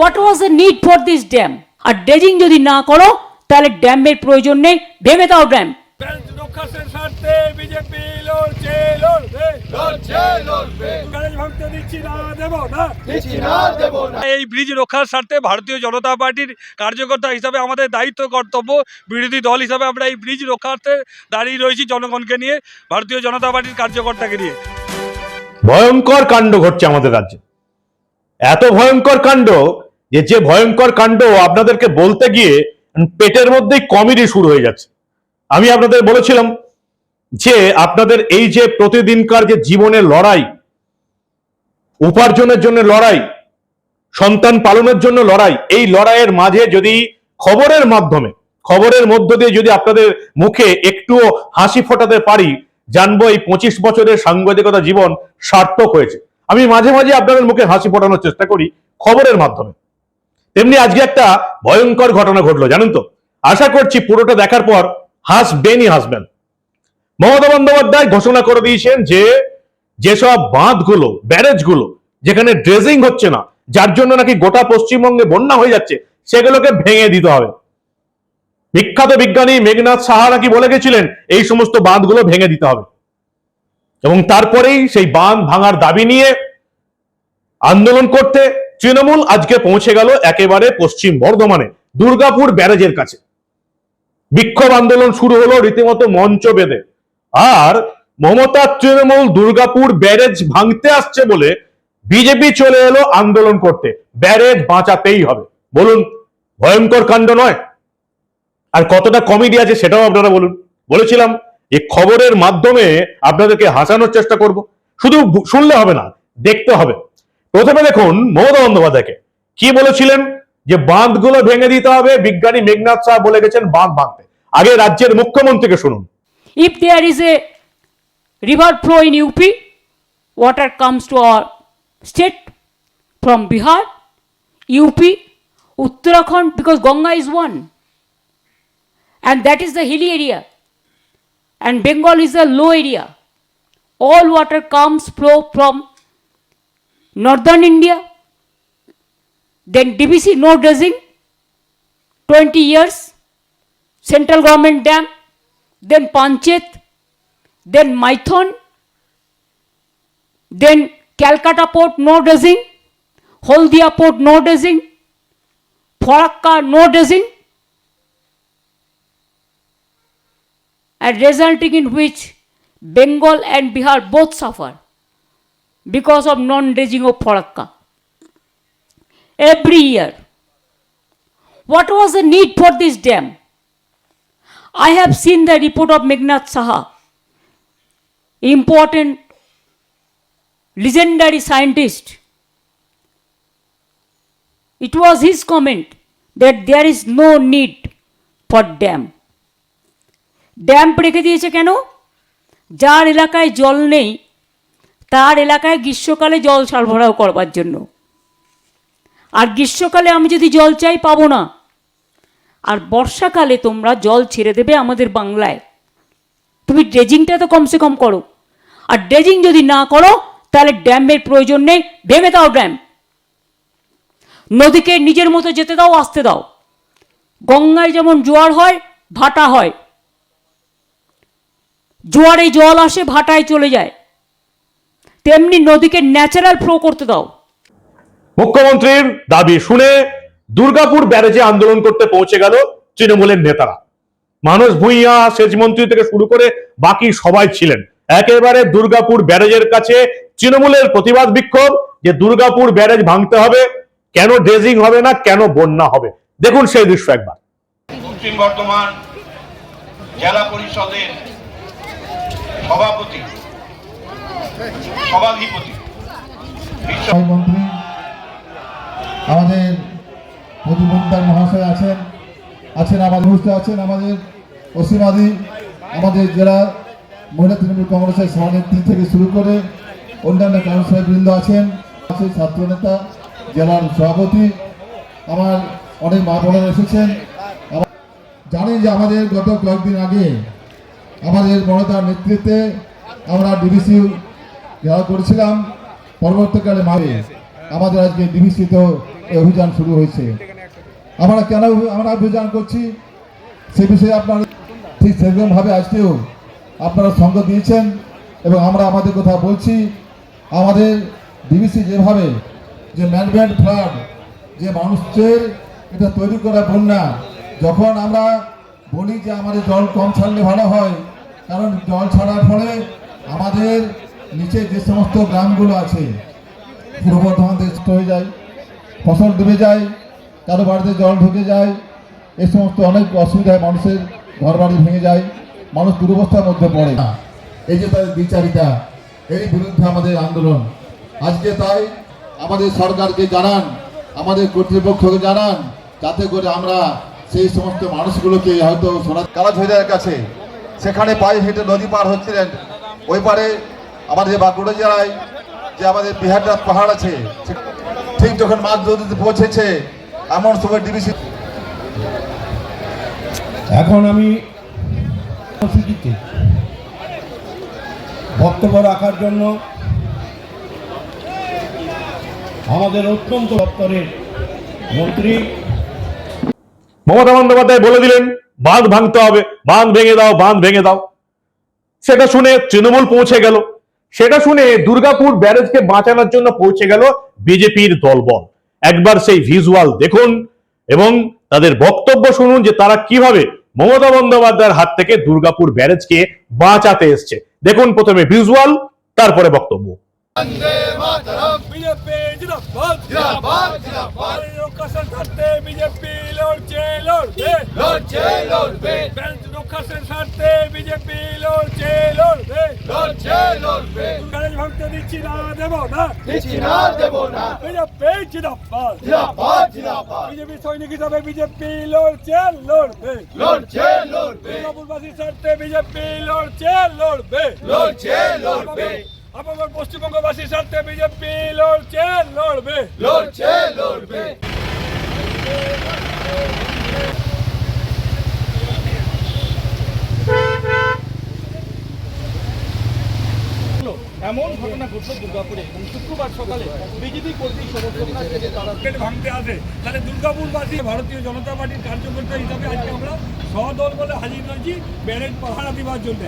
What was the need for this dam R dredging যদি না করো তাহলে ড্যামের প্রয়োজন নেই ভেঙে দাও ড্যাম রক্ষার স্বার্থে বিজেপি লড়ছে লড়বে। লড়ছে লড়বে। ভাঙতে দিচ্ছি না দেব না। দিচ্ছি না দেব না। এই ব্রিজ রক্ষার স্বার্থে ভারতীয় জনতা পার্টির কার্যকর্তা হিসাবে আমাদের দায়িত্ব কর্তব্য বিরোধী দল হিসাবে আমরা এই ব্রিজ রক্ষার্থে দাঁড়িয়ে রয়েছি জনগণকে নিয়ে ভারতীয় জনতা পার্টির কার্যকর্তাকে নিয়ে। ভয়ঙ্কর কাণ্ড ঘটছে আমাদের রাজ্যে। এত ভয়ঙ্কর কাণ্ড যে যে ভয়ঙ্কর কাণ্ড আপনাদেরকে বলতে গিয়ে পেটের মধ্যেই কমেডি শুরু হয়ে যাচ্ছে আমি আপনাদের বলেছিলাম যে, আপনাদের এই যে প্রতিদিনকার যে জীবনের লড়াই, উপার্জনের জন্য লড়াই, সন্তান পালনের জন্য লড়াই, এই লড়াইয়ের মাঝে যদি খবরের মাধ্যমে, খবরের মধ্য দিয়ে যদি আপনাদের মুখে একটুও হাসি ফোটাতে পারি, জানব এই পঁচিশ বছরের সাংবাদিকতা জীবন সার্থক হয়েছে। আমি মাঝে মাঝে আপনাদের মুখে হাসি ফোটানোর চেষ্টা করি খবরের মাধ্যমে। তেমনি আজকে একটা ভয়ঙ্কর ঘটনা ঘটলো, জানেন তো? আশা করছি পুরোটা দেখার পর হাসবেনই হাসবেন। মমতা বন্দ্যোপাধ্যায় ঘোষণা করে দিয়েছেন যে যেসব বাঁধগুলো, ব্যারেজগুলো, যেখানে ড্রেজিং হচ্ছে না, যার জন্য নাকি গোটা পশ্চিমবঙ্গে বন্যা হয়ে যাচ্ছে, সেগুলোকে ভেঙে দিতে হবে। বিখ্যাত বিজ্ঞানী মেঘনাথ সাহা নাকি বলে গেছিলেন, এই সমস্ত বাঁধগুলো ভেঙে দিতে হবে। এবং তারপরেই সেই বাঁধ ভাঙার দাবি নিয়ে আন্দোলন করতে তৃণমূল আজকে পৌঁছে গেল একেবারে পশ্চিম বর্ধমানে, দুর্গাপুর ব্যারেজের কাছে। বিক্ষোভ আন্দোলন শুরু হলো রীতিমতো মঞ্চ বেঁধে। আর মমতা তৃণমূল দুর্গাপুর ব্যারেজ ভাঙতে আসছে বলে বিজেপি চলে এলো আন্দোলন করতে। ব্যারেজ বাঁচাতেই হবে। বলুন, ভয়ঙ্কর কাণ্ড নয়? আর কতটা কমেডি আছে সেটাও আপনারা বলুন। বলেছিলাম এই খবরের মাধ্যমে আপনাদেরকে হাসানোর চেষ্টা করব। শুধু শুনলে হবে না, দেখতে হবে। প্রথমে দেখুন মমতা বন্দ্যোপাধ্যায়কে। কি বলেছিলেন? যে বাঁধগুলো ভেঙে দিতে হবে, বিজ্ঞানী মেঘনাথ সাহা বলে গেছেন বাঁধ ভাঙতে। আগে রাজ্যের মুখ্যমন্ত্রীকে শুনুন। If there is a river flow in UP water comes to our state from Bihar UP Uttarakhand because Ganga is one and that is the hilly area and Bengal is the low area all water comes flow from northern India. Then DBC no dredging, 20 years, central government dam, then Panchet, then Maithon, then Calcutta port no dredging, Holdia port no dredging, Farakka no dredging, and resulting in which Bengal and Bihar both suffer because of non-dredging of Farakka. Every year. What was the need for this dam? I have seen the report of Meghnad Saha, important, legendary scientist. It was his comment that there is no need for dam. Damp রেখে দিয়েছে কেন যার এলাকায় জল নেই তার এলাকায় গ্রীষ্মকালে জল সরবরাহ করবার জন্য। আর গ্রীষ্মকালে আমি যদি জল চাই, পাবো না। আর বর্ষাকালে তোমরা জল ছেড়ে দেবে আমাদের বাংলায়। তুমি ড্রেজিংটা তো কমসে কম করো। আর ড্রেজিং যদি না করো, তাহলে ড্যামের প্রয়োজন নেই। ভেঙে দাও ড্যাম। নদীকে নিজের মতো যেতে দাও, আসতে দাও। গঙ্গায় যেমন জোয়ার হয়, ভাটা হয়। জোয়ারে জল আসে, ভাটায় চলে যায়। তেমনি নদীকে ন্যাচারাল ফ্লো করতে দাও। মুখ্যমন্ত্রীর দাবি শুনে দুর্গাপুর ব্যারেজে আন্দোলন করতে পৌঁছে গেল তৃণমূলের নেতারা। মানস ভূঁইয়া সেচ মন্ত্রী থেকে শুরু করে বাকি সবাই ছিলেন। একেবারে দুর্গাপুর ব্যারেজের কাছে তৃণমূলের প্রতিবাদ বিক্ষোভ যে দুর্গাপুর ব্যারেজ ভাঙতে হবে কেন ড্রেজিং হবে না কেন বন্যা হবে। দেখুন সেই দৃশ্য একবার। পশ্চিম বর্ধমান জেলা পরিষদের সভাপতি মন্ত্রী আমাদের মধুমন্তার মহাশয় আছেন আছেন, আমাদের বুঝতে আছেন, আমাদের অসীমাদি আমাদের জেলা মহিলা তৃণমূল কংগ্রেসের সভানেত্রী থেকে শুরু করে অন্যান্য কাউন্সিলর বৃন্দ আছেন, আছে ছাত্র নেতা, জেলার সভাপতি, আমার অনেক মা বোনেরা এসেছেন। আমার- জানি যে আমাদের গত কয়েকদিন আগে আমাদের মমতার নেতৃত্বে আমরা ডিবিসি ঘেরাও করেছিলাম, পরবর্তীকালে মারে। আমাদের আজকে এই অভিযান শুরু হয়েছে। আমরা কেন আমরা অভিযান করছি, সে বিষয়ে আপনারা ঠিক সেরকমভাবে আজকেও আপনারা সঙ্গ দিয়েছেন এবং আমরা আমাদের কথা বলছি। আমাদের ডিবিসি যেভাবে যে ম্যানমেড ফ্লাড, যে মানুষের এটা তৈরি করা বন্যা, যখন আমরা বলি যে আমাদের জল কম ছাড়লে ভালো হয়, কারণ জল ছাড়ার ফলে আমাদের নিচে যে সমস্ত গ্রামগুলো আছে, পূর্ব বর্ধমান হয়ে যায়, ফসল ডুবে যায়, কারও বাড়িতে জল ঢুকে যায় এই সমস্ত অনেক অসুবিধায় মানুষের ঘর বাড়ি ভেঙে যায়, মানুষ দুরবস্থার মধ্যে পড়ে। না এই যে তাদের বিচারিতা এর বিরুদ্ধে আমাদের আন্দোলন। আজকে তাই আমাদের সরকারকে জানান, আমাদের কর্তৃপক্ষকে জানান, যাতে করে আমরা সেই সমস্ত মানুষগুলোকে হয়তো সোনা কালাঝোড়ের কাছে, সেখানে পায়ে হেঁটে নদী পার হচ্ছিলেন। ওই পারে আমাদের বাঁকুড়া জেলায় যে আমাদের বিহারনাথ পাহাড় আছে ঠিক যখন মাছ নদীতে পৌঁছেছে এমন সময় ডিবিসি এখন আমি কর্মসূচিতে বক্তব্য রাখার জন্য আমাদের অত্যন্ত দপ্তরের মন্ত্রী মমতা বন্দ্যোপাধ্যায় বলে দিলেন বাঁধ ভাঙতে হবে বাঁধ ভেঙে দাও বাঁধ ভেঙে দাও। সেটা শুনে তৃণমূল পৌঁছে গেল। সেটা শুনে দুর্গাপুর ব্যারেজকে বাঁচানোর জন্য পৌঁছে গেল বিজেপির দলবল। একবার সেই ভিজুয়াল দেখুন এবং তাদের বক্তব্য শুনুন যে তারা কীভাবে মমতা বন্দ্যোপাধ্যায়ের হাত থেকে দুর্গাপুর ব্যারেজকে বাঁচাতে এসছে। দেখুন প্রথমে ভিজুয়াল তারপরে বক্তব্য। বন্দে মাতরম বিজেপি জিন্দাবাদ জিন্দাবাদ জিন্দাবাদ লোকেশন ছাড়তে বিজেপি লড়ছে লড়বে লড়ছে লড়বে ব্যাংক লোকেশন ছাড়তে বিজেপি লড়ছে লড়বে লড়ছে লড়বে ব্যাংক ভাঙতে দিচ্ছি না দেব না। দিচ্ছি না দেব না। বিজেপি জিন্দাবাদ। জিন্দাবাদ জিন্দাবাদ। বিজেপি সৈনিক হিসাবে বিজেপি লড়ছে লড়বে। লড়ছে লড়বে। দুর্গাপুরবাসীর স্বার্থে বিজেপি লড়ছে লড়বে। লড়ছে লড়বে। আপনার পশ্চিমবঙ্গবাসীর স্বার্থে বিজেপি লড়ছে লড়বে। লড়ছে লড়বে। এমন ঘটনা ঘটলো দুর্গাপুরে এবং শুক্রবার সকালে বিজেপি কর্মী সমর্থকরা থেকে তারা ভাঙতে আসে। তাহলে দুর্গাপুরবাসী ভারতীয় জনতা পার্টির কার্যকর্তা হিসাবে আজকে আমরা সদল বলে হাজির হয়েছি ব্যারেজ পাহারা দিবার জন্য।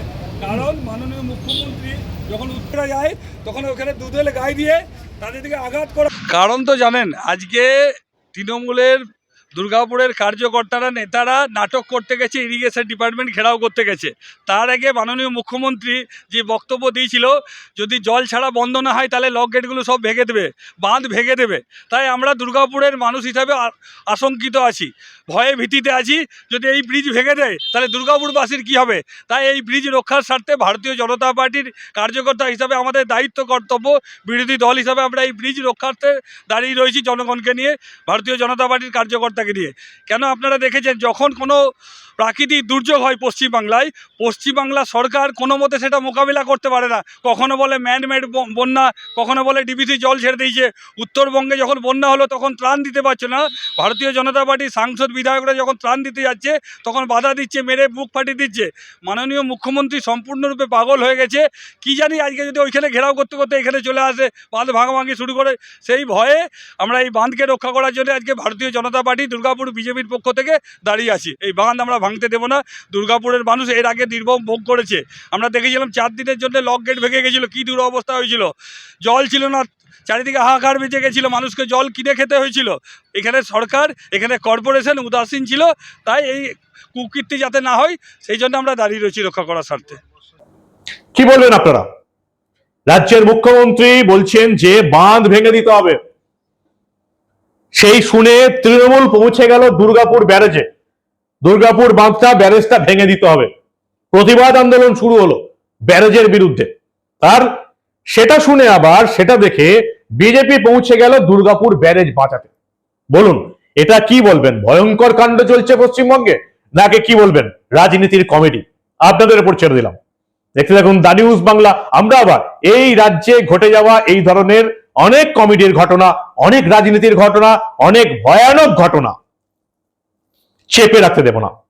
কারণ মাননীয় মুখ্যমন্ত্রী যখন উত্তরে যায় তখন ওখানে দুধেল গায়ে দিয়ে তাদের দিকে আঘাত করা কারণ তো জানেন আজকে তৃণমূলের দুর্গাপুরের কার্যকর্তারা, নেতারা নাটক করতে গেছে ইরিগেশন ডিপার্টমেন্ট ঘেরাও করতে গেছে। তার আগে মাননীয় মুখ্যমন্ত্রী যে বক্তব্য দিয়েছিল, যদি জল ছাড়া বন্ধ না হয়, তাহলে লক গেটগুলো সব ভেঙে দেবে, বাঁধ ভেঙে দেবে। তাই আমরা দুর্গাপুরের মানুষ হিসাবে আশঙ্কিত আছি। ভয়ে ভীতিতে আছি, যদি এই ব্রিজ ভেঙে দেয়, তাহলে দুর্গাপুরবাসীর কি হবে? তাই এই ব্রিজ রক্ষার স্বার্থে ভারতীয় জনতা পার্টির কার্যকর্তা হিসাবে আমাদের দায়িত্ব, কর্তব্য, বিরোধী দল হিসাবে আমরা এই ব্রিজ রক্ষার্থে দাঁড়িয়ে রয়েছি জনগণকে নিয়ে। ভারতীয় জনতা পার্টির কার্যকর্তাকে নিয়ে। কেন আপনারা দেখেছেন যখন কোনো প্রাকৃতিক দুর্যোগ হয় পশ্চিমবাংলায়, পশ্চিমবাংলা সরকার কোনো মতে সেটা মোকাবিলা করতে পারে না। কখনো বলে ম্যানমেড বন্যা, কখনো বলে ডিবিসি জল ছেড়ে দিয়েছে। উত্তরবঙ্গে যখন বন্যা হলো তখন ত্রাণ দিতে পারছে না। ভারতীয় জনতা পার্টির সাংসদ বিধায়করা যখন ত্রাণ দিতে যাচ্ছে, তখন বাধা দিচ্ছে, মেরে বুক ফাটিয়ে দিচ্ছে। মাননীয় মুখ্যমন্ত্রী সম্পূর্ণরূপে পাগল হয়ে গেছে। কি জানি আজকে যদি ওইখানে ঘেরাও করতে করতে এখানে চলে আসে, বাঁধ ভাঙাভাঙি শুরু করে, সেই ভয়ে আমরা এই বাঁধকে রক্ষা করার জন্য আজকে ভারতীয় জনতা পার্টি দুর্গাপুর বিজেপির পক্ষ থেকে দাঁড়িয়ে আছি। এই বাঁধ আমরা ভাঙতে দেবো না। দুর্গাপুরের মানুষ এর আগে নির্মম ভোগ করেছে। আমরা দেখেছিলাম চার দিনের জন্য লক গেট ভেঙে গেছিল, কী দুরবস্থা হয়েছিল। জল ছিল না, চারিদিকে হাহাকার বেঁচে গেছিল, মানুষকে জল কিনে খেতে হয়েছিল। এখানে সরকার, এখানে কর্পোরেশন উদাসীন ছিল, তাই এই কুকীর্তি যাতে না হয়, সেই জন্য আমরা দাঁড়িয়ে রয়েছি রক্ষা করার স্বার্থে। কি বলবেন আপনারা? রাজ্যের মুখ্যমন্ত্রী বলছেন যে বাঁধ ভেঙে দিতে হবে। সেই শুনে তৃণমূল পৌঁছে গেল দুর্গাপুর ব্যারেজে। দুর্গাপুর বাঁধটা ব্যারেজটা ভেঙে দিতে হবে। প্রতিবাদ আন্দোলন শুরু হলো ব্যারেজের বিরুদ্ধে। আর সেটা শুনে আবার সেটা দেখে বিজেপি পৌঁছে গেল দুর্গাপুর ব্যারেজ বাঁচাতে। বলুন, এটা কি বলবেন? ভয়ঙ্কর কাণ্ড চলছে পশ্চিমবঙ্গে? নাকি কি বলবেন? রাজনীতির কমেডি। আপনাদের উপর ছেড়ে দিলাম। দেখতে দেখুন দা নিউজ বাংলা। আমরা আবার এই রাজ্যে ঘটে যাওয়া এই ধরনের অনেক কমেডির ঘটনা অনেক রাজনীতির ঘটনা অনেক ভয়ানক ঘটনা। চেপে রাখতে দেব না।